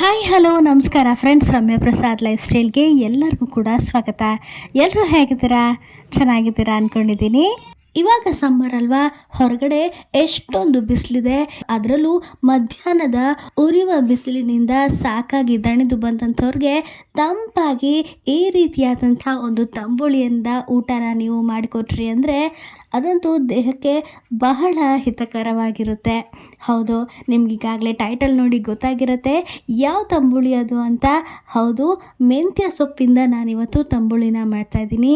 Hi hello ನಮಸ್ಕಾರ friends Ramya Prasad life ಸ್ಟೈಲ್ಗೆ ಎಲ್ಲರಿಗೂ ಕೂಡ ಸ್ವಾಗತ. ಎಲ್ಲರೂ ಹೇಗಿದ್ದೀರಾ? ಚೆನ್ನಾಗಿದ್ದೀರಾ ಅಂದ್ಕೊಂಡಿದ್ದೀನಿ ಇವಾಗ ಸಮ್ಮರ್ ಅಲ್ವಾ? ಹೊರಗಡೆ ಎಷ್ಟೊಂದು ಬಿಸಿಲಿದೆ. ಅದರಲ್ಲೂ ಮಧ್ಯಾಹ್ನದ ಉರಿಯುವ ಬಿಸಿಲಿನಿಂದ ಸಾಕಾಗಿ ದಣಿದು ಬಂದಂಥವ್ರಿಗೆ ತಂಪಾಗಿ ಈ ರೀತಿಯಾದಂಥ ಒಂದು ತಂಬುಳಿಯಿಂದ ಊಟನ ನೀವು ಮಾಡಿಕೊಟ್ರಿ ಅಂದರೆ ಅದಂತೂ ದೇಹಕ್ಕೆ ಬಹಳ ಹಿತಕರವಾಗಿರುತ್ತೆ. ಹೌದು ನಿಮ್ಗೆ ಈಗಾಗಲೇ ಟೈಟಲ್ ನೋಡಿ ಗೊತ್ತಾಗಿರುತ್ತೆ. ಯಾವ ತಂಬುಳಿ ಅದು ಅಂತ? ಹೌದು, ಮೆಂತ್ಯ ಸೊಪ್ಪಿಂದ ನಾನಿವತ್ತು ತಂಬುಳಿನ ಮಾಡ್ತಾ ಇದ್ದೀನಿ.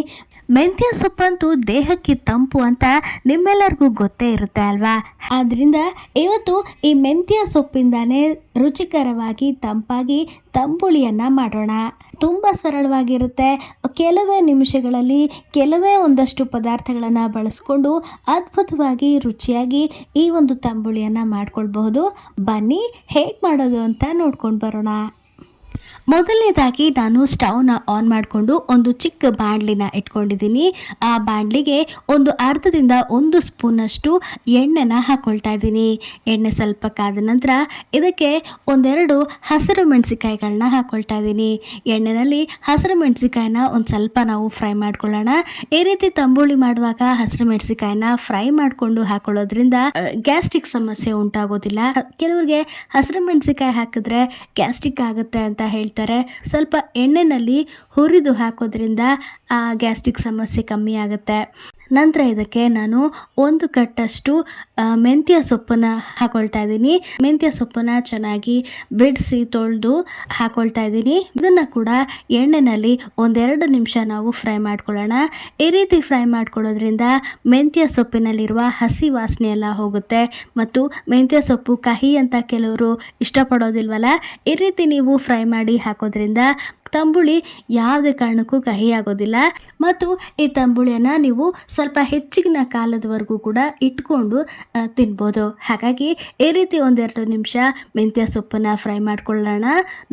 ಮೆಂತ್ಯ ಸೊಪ್ಪಂತೂ ದೇಹಕ್ಕೆ ತಂಪು ಅಂತ ನಿಮ್ಮೆಲ್ಲರಿಗೂ ಗೊತ್ತೇ ಇರುತ್ತೆ ಅಲ್ವಾ? ಆದ್ದರಿಂದ ಇವತ್ತು ಈ ಮೆಂತ್ಯ ಸೊಪ್ಪಿಂದಾನೇ ರುಚಿಕರವಾಗಿ ತಂಪಾಗಿ ತಂಬುಳಿಯನ್ನು ಮಾಡೋಣ. ತುಂಬ ಸರಳವಾಗಿರುತ್ತೆ. ಕೆಲವೇ ನಿಮಿಷಗಳಲ್ಲಿ ಕೆಲವೇ ಒಂದಷ್ಟು ಪದಾರ್ಥಗಳನ್ನು ಬಳಸ್ಕೊಂಡು ಅದ್ಭುತವಾಗಿ ರುಚಿಯಾಗಿ ಈ ಒಂದು ತಂಬುಳಿಯನ್ನು ಮಾಡ್ಕೊಳ್ಬಹುದು. ಬನ್ನಿ ಹೇಗೆ ಮಾಡೋದು ಅಂತ ನೋಡ್ಕೊಂಡು ಬರೋಣ. ಮೊದಲನೇದಾಗಿ ನಾನು ಸ್ಟವ್ನ ಆನ್ ಮಾಡಿಕೊಂಡು ಒಂದು ಚಿಕ್ಕ ಬಾಣಲಿನ ಇಟ್ಕೊಂಡಿದ್ದೀನಿ. ಆ ಬಾಣಲಿಗೆ ಒಂದು ಅರ್ಧದಿಂದ ಒಂದು ಸ್ಪೂನಷ್ಟು ಎಣ್ಣೆನ ಹಾಕ್ಕೊಳ್ತಾ ಇದ್ದೀನಿ. ಎಣ್ಣೆ ಸ್ವಲ್ಪ ಕಾದ ನಂತರ ಇದಕ್ಕೆ ಒಂದೆರಡು ಹಸಿರು ಮೆಣಸಿಕಾಯಿಗಳನ್ನ ಹಾಕ್ಕೊಳ್ತಾ ಇದ್ದೀನಿ. ಎಣ್ಣೆನಲ್ಲಿ ಹಸಿರು ಮೆಣಸಿಕಾಯಿನ ಒಂದು ಸ್ವಲ್ಪ ನಾವು ಫ್ರೈ ಮಾಡ್ಕೊಳ್ಳೋಣ. ಈ ರೀತಿ ತಂಬುಳಿ ಮಾಡುವಾಗ ಹಸಿರು ಮೆಣಸಿಕಾಯಿನ ಫ್ರೈ ಮಾಡಿಕೊಂಡು ಹಾಕೊಳ್ಳೋದ್ರಿಂದ ಗ್ಯಾಸ್ಟ್ರಿಕ್ ಸಮಸ್ಯೆ ಉಂಟಾಗೋದಿಲ್ಲ. ಕೆಲವರಿಗೆ ಹಸಿರು ಮೆಣಸಿಕಾಯಿ ಹಾಕಿದ್ರೆ ಗ್ಯಾಸ್ಟ್ರಿಕ್ ಆಗುತ್ತೆ ಅಂತ ಹೇಳ್ತಾರೆ. ಸ್ವಲ್ಪ ಎಣ್ಣೆನಲ್ಲಿ ಹುರಿದು ಹಾಕೋದ್ರಿಂದ ಆ ಗ್ಯಾಸ್ಟ್ರಿಕ್ ಸಮಸ್ಯೆ ಕಮ್ಮಿ ಆಗುತ್ತೆ. ನಂತರ ಇದಕ್ಕೆ ನಾನು ಒಂದು ಕಟ್ಟಷ್ಟು ಮೆಂತ್ಯ ಸೊಪ್ಪನ್ನು ಹಾಕೊಳ್ತಾ ಇದ್ದೀನಿ. ಮೆಂತ್ಯ ಸೊಪ್ಪನ್ನ ಚೆನ್ನಾಗಿ ಬಿಡಿಸಿ ತೊಳೆದು ಹಾಕೊಳ್ತಾ ಇದ್ದೀನಿ. ಇದನ್ನು ಕೂಡ ಎಣ್ಣೆನಲ್ಲಿ ಒಂದೆರಡು ನಿಮಿಷ ನಾವು ಫ್ರೈ ಮಾಡ್ಕೊಳ್ಳೋಣ. ಈ ರೀತಿ ಫ್ರೈ ಮಾಡ್ಕೊಳ್ಳೋದ್ರಿಂದ ಮೆಂತ್ಯ ಸೊಪ್ಪಿನಲ್ಲಿರುವ ಹಸಿ ವಾಸನೆ ಎಲ್ಲ ಹೋಗುತ್ತೆ ಮತ್ತು ಮೆಂತ್ಯ ಸೊಪ್ಪು ಕಹಿ ಅಂತ ಕೆಲವರು ಇಷ್ಟಪಡೋದಿಲ್ವಲ್ಲ, ಈ ರೀತಿ ನೀವು ಫ್ರೈ ಮಾಡಿ ಹಾಕೋದ್ರಿಂದ ತಂಬುಳಿ ಯಾವುದೇ ಕಾರಣಕ್ಕೂ ಕಹಿಯಾಗೋದಿಲ್ಲ. ಮತ್ತು ಈ ತಂಬುಳಿಯನ್ನು ನೀವು ಸ್ವಲ್ಪ ಹೆಚ್ಚಿನ ಕಾಲದವರೆಗೂ ಕೂಡ ಇಟ್ಕೊಂಡು ತಿನ್ಬೋದು. ಹಾಗಾಗಿ ಈ ರೀತಿ ಒಂದೆರಡು ನಿಮಿಷ ಮೆಂತ್ಯ ಸೊಪ್ಪನ್ನು ಫ್ರೈ ಮಾಡ್ಕೊಳ್ಳೋಣ.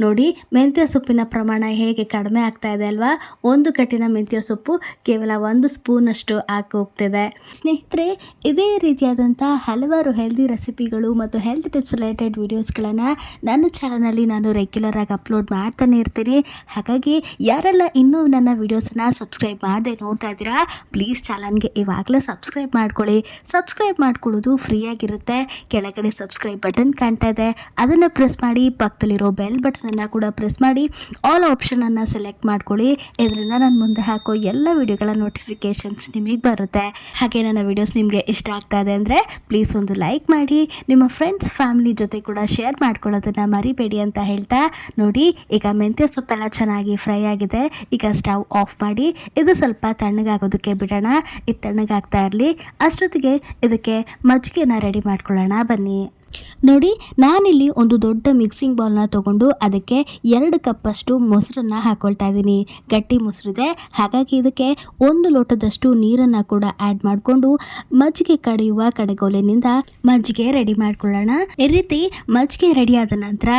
ನೋಡಿ, ಮೆಂತ್ಯ ಸೊಪ್ಪಿನ ಪ್ರಮಾಣ ಹೇಗೆ ಕಡಿಮೆ ಆಗ್ತಾ ಇದೆ ಅಲ್ವಾ? ಒಂದು ಕಟ್ಟಿನ ಮೆಂತ್ಯ ಸೊಪ್ಪು ಕೇವಲ ಒಂದು ಸ್ಪೂನಷ್ಟು ಹಾಕಿ ಹೋಗ್ತಿದೆ. ಸ್ನೇಹಿತರೆ, ಇದೇ ರೀತಿಯಾದಂಥ ಹಲವಾರು ಹೆಲ್ದಿ ರೆಸಿಪಿಗಳು ಮತ್ತು ಹೆಲ್ತ್ ಟಿಪ್ಸ್ ರಿಲೇಟೆಡ್ ವಿಡಿಯೋಸ್ಗಳನ್ನು ನನ್ನ ಚಾನಲಲ್ಲಿ ನಾನು ರೆಗ್ಯುಲರ್ ಆಗಿ ಅಪ್ಲೋಡ್ ಮಾಡ್ತಾನೆ ಇರ್ತೀನಿ. ಹಾಗಾಗಿ ಯಾರೆಲ್ಲ ಇನ್ನೂ ನನ್ನ ವೀಡಿಯೋಸನ್ನು ಸಬ್ಸ್ಕ್ರೈಬ್ ಮಾಡದೆ ನೋಡ್ತಾ ಇದ್ದೀರಾ ಪ್ಲೀಸ್ ಚಾನಲ್ಗೆ ಇವಾಗಲೇ ಸಬ್ಸ್ಕ್ರೈಬ್ ಮಾಡ್ಕೊಳ್ಳಿ. ಸಬ್ಸ್ಕ್ರೈಬ್ ಮಾಡ್ಕೊಳ್ಳೋದು ಫ್ರೀಯಾಗಿರುತ್ತೆ ಕೆಳಗಡೆ ಸಬ್ಸ್ಕ್ರೈಬ್ ಬಟನ್ ಕಾಣ್ತಾ ಇದೆ. ಅದನ್ನು ಪ್ರೆಸ್ ಮಾಡಿ, ಪಕ್ಕದಲ್ಲಿರೋ ಬೆಲ್ ಬಟನನ್ನು ಕೂಡ ಪ್ರೆಸ್ ಮಾಡಿ ಆಲ್ ಆಪ್ಷನನ್ನು ಸೆಲೆಕ್ಟ್ ಮಾಡ್ಕೊಳ್ಳಿ. ಇದರಿಂದ ನಾನು ಮುಂದೆ ಹಾಕೋ ಎಲ್ಲ ವಿಡಿಯೋಗಳ ನೋಟಿಫಿಕೇಷನ್ಸ್ ನಿಮಗೆ ಬರುತ್ತೆ. ಹಾಗೆ ನನ್ನ ವಿಡಿಯೋಸ್ ನಿಮಗೆ ಇಷ್ಟ ಆಗ್ತಾ ಇದೆ ಅಂದರೆ ಪ್ಲೀಸ್ ಒಂದು ಲೈಕ್ ಮಾಡಿ. ನಿಮ್ಮ ಫ್ರೆಂಡ್ಸ್ ಫ್ಯಾಮಿಲಿ ಜೊತೆ ಕೂಡ ಶೇರ್ ಮಾಡ್ಕೊಳ್ಳೋದನ್ನು ಮರಿಬೇಡಿ ಅಂತ ಹೇಳ್ತಾ ನೋಡಿ. ಈಗ ಮೆಂತ್ಯ ಸೊಪ್ಪೆಲ್ಲ ಚೆನ್ನಾಗಿ ಫ್ರೈ ಆಗಿದೆ. ಈಗ ಸ್ಟವ್ ಆಫ್ ಮಾಡಿ ಇದು ಸ್ವಲ್ಪ ತಣ್ಣಗಾಗೋದಕ್ಕೆ ಬಿಡೋಣ. ಇದು ತಣ್ಣಗಾಗ್ತಾ ಇರಲಿ. ಅಷ್ಟೊತ್ತಿಗೆ ಇದಕ್ಕೆ ಮಜ್ಜಿಗೆನ ರೆಡಿ ಮಾಡ್ಕೊಳ್ಳೋಣ. ಬನ್ನಿ. ನೋಡಿ, ನಾನಿಲ್ಲಿ ಒಂದು ದೊಡ್ಡ ಮಿಕ್ಸಿಂಗ್ ಬೌಲ್ನ ತೊಗೊಂಡು ಅದಕ್ಕೆ ಎರಡು ಕಪ್ಪಷ್ಟು ಮೊಸರನ್ನ ಹಾಕೊಳ್ತಾ ಇದ್ದೀನಿ. ಗಟ್ಟಿ ಮೊಸರಿದೆ. ಹಾಗಾಗಿ ಇದಕ್ಕೆ ಒಂದು ಲೋಟದಷ್ಟು ನೀರನ್ನು ಕೂಡ ಆ್ಯಡ್ ಮಾಡಿಕೊಂಡು ಮಜ್ಜಿಗೆ ಕಡಿಯುವ ಕಡೆಗೋಲಿನಿಂದ ಮಜ್ಜಿಗೆ ರೆಡಿ ಮಾಡ್ಕೊಳ್ಳೋಣ. ಈ ರೀತಿ ಮಜ್ಜಿಗೆ ರೆಡಿ ಆದ ನಂತರ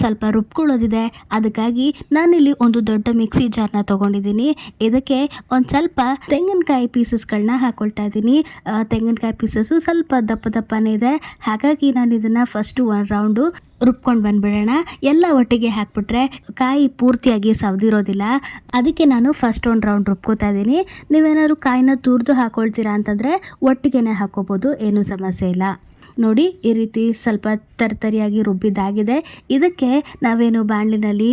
ಸ್ವಲ್ಪ ರುಬ್ಕೊಳ್ಳೋದಿದೆ. ಅದಕ್ಕಾಗಿ ನಾನಿಲ್ಲಿ ಒಂದು ದೊಡ್ಡ ಮಿಕ್ಸಿ ಜಾರ್ನ ತೊಗೊಂಡಿದ್ದೀನಿ. ಇದಕ್ಕೆ ಒಂದು ಸ್ವಲ್ಪ ತೆಂಗಿನಕಾಯಿ ಪೀಸಸ್ಗಳನ್ನ ಹಾಕ್ಕೊಳ್ತಾ ಇದ್ದೀನಿ. ತೆಂಗಿನಕಾಯಿ ಪೀಸಸ್ಸು ಸ್ವಲ್ಪ ದಪ್ಪ ದಪ್ಪನೇ ಇದೆ. ಹಾಗಾಗಿ ನಾನು ಇದನ್ನು ಫಸ್ಟು ಒನ್ ರೌಂಡು ರುಬ್ಕೊಂಡು ಬಂದ್ಬಿಡೋಣ. ಎಲ್ಲ ಒಟ್ಟಿಗೆ ಹಾಕ್ಬಿಟ್ರೆ ಕಾಯಿ ಪೂರ್ತಿಯಾಗಿ ಸವದಿರೋದಿಲ್ಲ. ಅದಕ್ಕೆ ನಾನು ಫಸ್ಟ್ ಒನ್ ರೌಂಡ್ ರುಬ್ಕೋತಾ ಇದ್ದೀನಿ. ನೀವೇನಾದ್ರು ಕಾಯಿನ ತುರಿದು ಹಾಕೊಳ್ತೀರಾ ಅಂತಂದರೆ ಒಟ್ಟಿಗೆನೇ ಹಾಕೋಬೋದು, ಏನೂ ಸಮಸ್ಯೆ ಇಲ್ಲ. ನೋಡಿ, ಈ ರೀತಿ ಸ್ವಲ್ಪ ತರ್ತರಿಯಾಗಿ ರುಬ್ಬಿದ್ದಾಗಿದೆ. ಇದಕ್ಕೆ ನಾವೇನು ಬಾಣಲಿನಲ್ಲಿ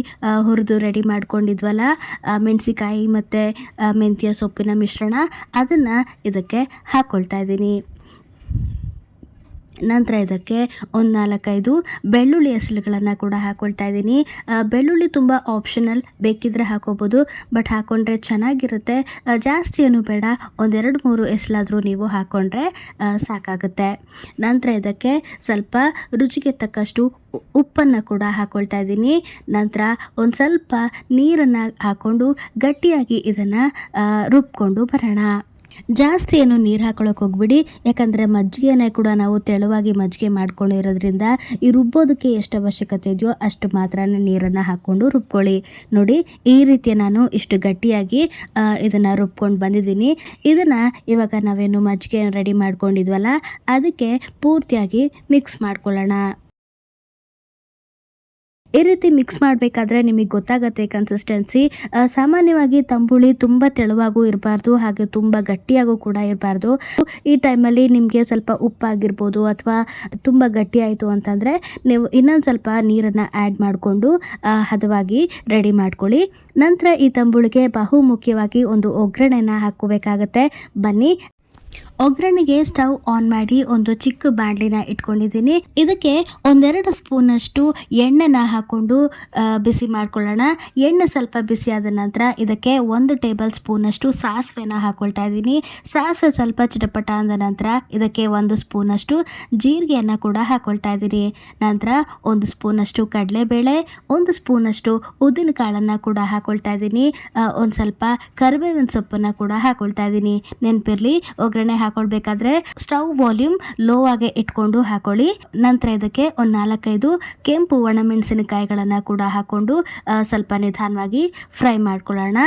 ಹುರಿದು ರೆಡಿ ಮಾಡ್ಕೊಂಡಿದ್ವಲ್ಲ ಮೆಣಸಿಕಾಯಿ ಮತ್ತು ಮೆಂತ್ಯ ಸೊಪ್ಪಿನ ಮಿಶ್ರಣ, ಅದನ್ನು ಇದಕ್ಕೆ ಹಾಕ್ಕೊಳ್ತಾ ಇದ್ದೀನಿ. ನಂತರ ಇದಕ್ಕೆ ಒಂದು ನಾಲ್ಕೈದು ಬೆಳ್ಳುಳ್ಳಿ ಹೆಸಲುಗಳನ್ನು ಕೂಡ ಹಾಕ್ಕೊಳ್ತಾ ಇದ್ದೀನಿ. ಬೆಳ್ಳುಳ್ಳಿ ತುಂಬ ಆಪ್ಷನಲ್ ಬೇಕಿದ್ರೆ ಹಾಕೋಬೋದು ಬಟ್ ಹಾಕ್ಕೊಂಡ್ರೆ ಚೆನ್ನಾಗಿರುತ್ತೆ. ಜಾಸ್ತಿ ಏನು ಬೇಡ, ಒಂದೆರಡು ಮೂರು ಹೆಸಲಾದರೂ ನೀವು ಹಾಕ್ಕೊಂಡ್ರೆ ಸಾಕಾಗುತ್ತೆ. ನಂತರ ಇದಕ್ಕೆ ಸ್ವಲ್ಪ ರುಚಿಗೆ ತಕ್ಕಷ್ಟು ಉಪ್ಪನ್ನು ಕೂಡ ಹಾಕ್ಕೊಳ್ತಾ ಇದ್ದೀನಿ. ನಂತರ ಒಂದು ಸ್ವಲ್ಪ ನೀರನ್ನು ಹಾಕ್ಕೊಂಡು ಗಟ್ಟಿಯಾಗಿ ಇದನ್ನು ರುಬ್ಕೊಂಡು ಬರೋಣ. ಜಾಸ್ತಿ ಏನು ನೀರು ಹಾಕೊಳ್ಳೋಕೆ ಹೋಗ್ಬಿಡಿ. ಯಾಕಂದರೆ ಮಜ್ಜಿಗೆನೇ ಕೂಡ ನಾವು ತೆಳುವಾಗಿ ಮಜ್ಜಿಗೆ ಮಾಡ್ಕೊಂಡಿರೋದ್ರಿಂದ ಈ ರುಬ್ಬೋದಕ್ಕೆ ಎಷ್ಟು ಅವಶ್ಯಕತೆ ಇದೆಯೋ ಅಷ್ಟು ಮಾತ್ರ ನೀರನ್ನು ಹಾಕ್ಕೊಂಡು ರುಬ್ಕೊಳ್ಳಿ. ನೋಡಿ, ಈ ರೀತಿ ನಾನು ಇಷ್ಟು ಗಟ್ಟಿಯಾಗಿ ಇದನ್ನು ರುಬ್ಕೊಂಡು ಬಂದಿದ್ದೀನಿ. ಇದನ್ನು ಇವಾಗ ನಾವೇನು ಮಜ್ಜಿಗೆ ರೆಡಿ ಮಾಡ್ಕೊಂಡಿದ್ವಲ್ಲ, ಅದಕ್ಕೆ ಪೂರ್ತಿಯಾಗಿ ಮಿಕ್ಸ್ ಮಾಡ್ಕೊಳ್ಳೋಣ. ಈ ರೀತಿ ಮಿಕ್ಸ್ ಮಾಡಬೇಕಾದ್ರೆ ನಿಮಗೆ ಗೊತ್ತಾಗತ್ತೆ ಕನ್ಸಿಸ್ಟೆನ್ಸಿ ಸಾಮಾನ್ಯವಾಗಿ ತಂಬುಳಿ ತುಂಬ ತೆಳುವಾಗೂ ಇರಬಾರ್ದು, ಹಾಗೆ ತುಂಬ ಗಟ್ಟಿಯಾಗೂ ಕೂಡ ಇರಬಾರ್ದು. ಈ ಟೈಮಲ್ಲಿ ನಿಮಗೆ ಸ್ವಲ್ಪ ಉಪ್ಪಾಗಿರ್ಬೋದು ಅಥವಾ ತುಂಬ ಗಟ್ಟಿ ಆಯಿತು ಅಂತಂದರೆ ನೀವು ಇನ್ನೊಂದು ಸ್ವಲ್ಪ ನೀರನ್ನು ಆ್ಯಡ್ ಮಾಡಿಕೊಂಡು ಹದವಾಗಿ ರೆಡಿ ಮಾಡ್ಕೊಳ್ಳಿ. ನಂತರ ಈ ತಂಬುಳಿಗೆ ಬಹು ಮುಖ್ಯವಾಗಿ ಒಂದು ಒಗ್ಗರಣೆಯನ್ನು ಹಾಕೋಬೇಕಾಗತ್ತೆ ಬನ್ನಿ. ಒಗ್ಗರಣೆಗೆ ಸ್ಟವ್ ಆನ್ ಮಾಡಿ ಒಂದು ಚಿಕ್ಕ ಬಾಣಲಿನ ಇಟ್ಕೊಂಡಿದ್ದೀನಿ. ಇದಕ್ಕೆ ಒಂದೆರಡು ಸ್ಪೂನಷ್ಟು ಎಣ್ಣೆನ ಹಾಕ್ಕೊಂಡು ಬಿಸಿ ಮಾಡ್ಕೊಳ್ಳೋಣ. ಎಣ್ಣೆ ಸ್ವಲ್ಪ ಬಿಸಿ ಆದ ನಂತರ ಇದಕ್ಕೆ ಒಂದು ಟೇಬಲ್ ಸ್ಪೂನಷ್ಟು ಸಾಸಿವೆನ ಹಾಕೊಳ್ತಾ ಇದ್ದೀನಿ. ಸಾಸಿವೆ ಸ್ವಲ್ಪ ಚಿಟಪಟ ಅಂದ ನಂತರ ಇದಕ್ಕೆ ಒಂದು ಸ್ಪೂನಷ್ಟು ಜೀರಿಗೆಯನ್ನು ಕೂಡ ಹಾಕೊಳ್ತಾ ಇದ್ದೀನಿ. ನಂತರ ಒಂದು ಸ್ಪೂನಷ್ಟು ಕಡಲೆಬೇಳೆ, ಒಂದು ಸ್ಪೂನಷ್ಟು ಉದ್ದಿನ ಕಾಳನ್ನು ಕೂಡ ಹಾಕೊಳ್ತಾ ಇದ್ದೀನಿ. ಒಂದು ಸ್ವಲ್ಪ ಕರಿಬೇವಿನ ಸೊಪ್ಪನ್ನು ಕೂಡ ಹಾಕೊಳ್ತಾ ಇದ್ದೀನಿ. ನೆನಪಿರಲಿ, ಒಗ್ಗರಣೆ ಹಾಕೊಳ್ಬೇಕಾದ್ರೆ ಸ್ಟವ್ ವಾಲ್ಯೂಮ್ ಲೋ ಆಗಿ ಇಟ್ಕೊಂಡು ಹಾಕೊಳ್ಳಿ. ನಂತರ ಇದಕ್ಕೆ ಒಂದು ನಾಲ್ಕೈದು ಕೆಂಪು ಒಣಮೆಣಸಿನಕಾಯಿಗಳನ್ನು ಕೂಡ ಹಾಕೊಂಡು ಸ್ವಲ್ಪ ನಿಧಾನವಾಗಿ ಫ್ರೈ ಮಾಡ್ಕೊಳ್ಳೋಣ.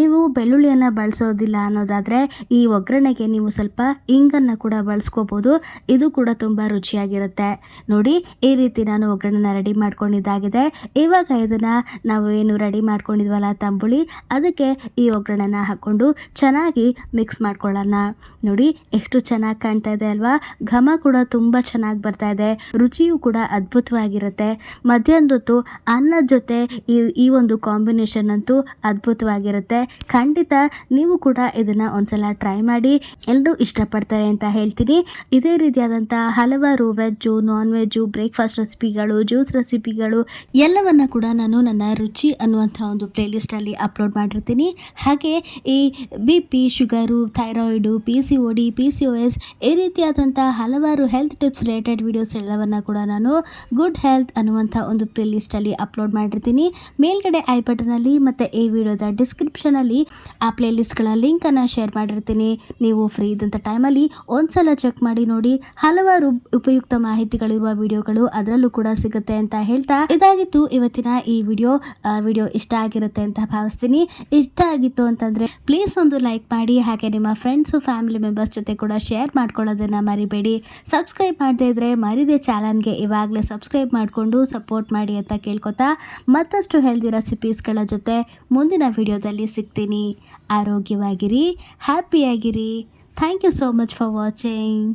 ನೀವು ಬೆಳ್ಳುಳ್ಳಿಯನ್ನ ಬಳಸೋದಿಲ್ಲ ಅನ್ನೋದಾದ್ರೆ ಈ ಒಗ್ಗರಣೆಗೆ ನೀವು ಸ್ವಲ್ಪ ಇಂಗನ್ನ ಕೂಡ ಬಳಸ್ಕೋಬೋದು. ಇದು ಕೂಡ ತುಂಬಾ ರುಚಿಯಾಗಿರುತ್ತೆ. ನೋಡಿ, ಈ ರೀತಿ ನಾನು ಒಗ್ಗರಣೆನ ರೆಡಿ ಮಾಡ್ಕೊಂಡಿದ್ದಾಗಿದೆ. ಇವಾಗ ಇದನ್ನ ನಾವು ಏನು ರೆಡಿ ಮಾಡ್ಕೊಂಡಿದ್ವಲ್ಲ ತಂಬುಳಿ, ಅದಕ್ಕೆ ಈ ಒಗ್ಗರಣೆನ ಹಾಕ್ಕೊಂಡು ಚೆನ್ನಾಗಿ ಮಿಕ್ಸ್ ಮಾಡ್ಕೊಳ್ಳೋಣ. ನೋಡಿ ಎಷ್ಟು ಚೆನ್ನಾಗಿ ಕಾಣ್ತಾ ಇದೆ ಅಲ್ವಾ? ಘಮ ಕೂಡ ತುಂಬ ಚೆನ್ನಾಗಿ ಬರ್ತಾ ಇದೆ. ರುಚಿಯೂ ಕೂಡ ಅದ್ಭುತವಾಗಿರುತ್ತೆ. ಮಧ್ಯಾಹ್ನದ ಹೊತ್ತು ಅನ್ನದ ಜೊತೆ ಈ ಈ ಒಂದು ಕಾಂಬಿನೇಷನ್ ಅಂತೂ ಅದ್ಭುತವಾಗಿರುತ್ತೆ. ಖಂಡಿತ ನೀವು ಕೂಡ ಇದನ್ನು ಒಂದ್ಸಲ ಟ್ರೈ ಮಾಡಿ ಎಲ್ಲರೂ ಇಷ್ಟಪಡ್ತಾರೆ ಅಂತ ಹೇಳ್ತೀನಿ. ಇದೇ ರೀತಿಯಾದಂಥ ಹಲವಾರು ವೆಜ್ಜು ನಾನ್ ವೆಜ್ಜು ಬ್ರೇಕ್ಫಾಸ್ಟ್ ರೆಸಿಪಿಗಳು, ಜ್ಯೂಸ್ ರೆಸಿಪಿಗಳು, ಎಲ್ಲವನ್ನ ಕೂಡ ನಾನು ನನ್ನ ರುಚಿ ಅನ್ನುವಂಥ ಒಂದು ಪ್ಲೇಲಿಸ್ಟಲ್ಲಿ ಅಪ್ಲೋಡ್ ಮಾಡಿರ್ತೀನಿ. ಹಾಗೆ ಈ B P sugar, thyroid, P C O D P C O S ಈ ರೀತಿಯಾದಂಥ ಹಲವಾರು ಹೆಲ್ತ್ ಟಿಪ್ಸ್ ರಿಲೇಟೆಡ್ ವಿಡಿಯೋಸ್ ಎಲ್ಲವನ್ನು ಕೂಡ ನಾನು ಗುಡ್ ಹೆಲ್ತ್ ಅನ್ನುವಂಥ ಒಂದು ಪ್ಲೇಲಿಸ್ಟಲ್ಲಿ ಅಪ್ಲೋಡ್ ಮಾಡಿರ್ತೀನಿ. ಮೇಲ್ಗಡೆ ಐ ಬಟನಲ್ಲಿ ಮತ್ತು ಈ ವಿಡಿಯೋದ ಡಿಸ್ಕ್ರಿಪ್ಷನಲ್ಲಿ ಆ ಪ್ಲೇಲಿಸ್ಟ್ಗಳ ಲಿಂಕನ್ನು ಶೇರ್ ಮಾಡಿರ್ತೀನಿ. ನೀವು ಫ್ರೀ ಇದ್ದಂಥ ಟೈಮಲ್ಲಿ ಒಂದ್ಸಲ ಚೆಕ್ ಮಾಡಿ ನೋಡಿ. ಹಲವಾರು ಉಪಯುಕ್ತ ಮಾಹಿತಿಗಳಿರುವ ವಿಡಿಯೋಗಳು ಅದರಲ್ಲೂ ಕೂಡ ಸಿಗುತ್ತೆ ಅಂತ ಹೇಳ್ತಾ ಇದಾಗಿತ್ತು. ಇವತ್ತಿನ ಈ ವಿಡಿಯೋ ವಿಡಿಯೋ ಇಷ್ಟ ಆಗಿರುತ್ತೆ ಅಂತ ಭಾವಿಸ್ತೀನಿ. ಇಷ್ಟ ಆಗಿತ್ತು ಅಂತಂದ್ರೆ ಪ್ಲೀಸ್ ಒಂದು ಲೈಕ್ ಮಾಡಿ. ಹಾಗೆ ನಿಮ್ಮ ಫ್ರೆಂಡ್ಸು ಫ್ಯಾಮಿಲಿ ಮೆಂಬರ್ಸ್ ಜೊತೆ ಕೂಡ ಶೇರ್ ಮಾಡ್ಕೊಳ್ಳೋದನ್ನು ಮರಿಬೇಡಿ. ಸಬ್ಸ್ಕ್ರೈಬ್ ಮಾಡದೇ ಇದ್ದರೆ ಮರಿದೆ ಚಾನಲ್ಗೆ ಇವಾಗಲೇ ಸಬ್ಸ್ಕ್ರೈಬ್ ಮಾಡಿಕೊಂಡು ಸಪೋರ್ಟ್ ಮಾಡಿ ಅಂತ ಕೇಳ್ಕೊತಾ ಮತ್ತಷ್ಟು ಹೆಲ್ದಿ ರೆಸಿಪೀಸ್ಗಳ ಜೊತೆ ಮುಂದಿನ ವಿಡಿಯೋದಲ್ಲಿ ಸಿಗ್ತೀನಿ. ಆರೋಗ್ಯವಾಗಿರಿ ಹ್ಯಾಪಿಯಾಗಿರಿ thank you so much for watching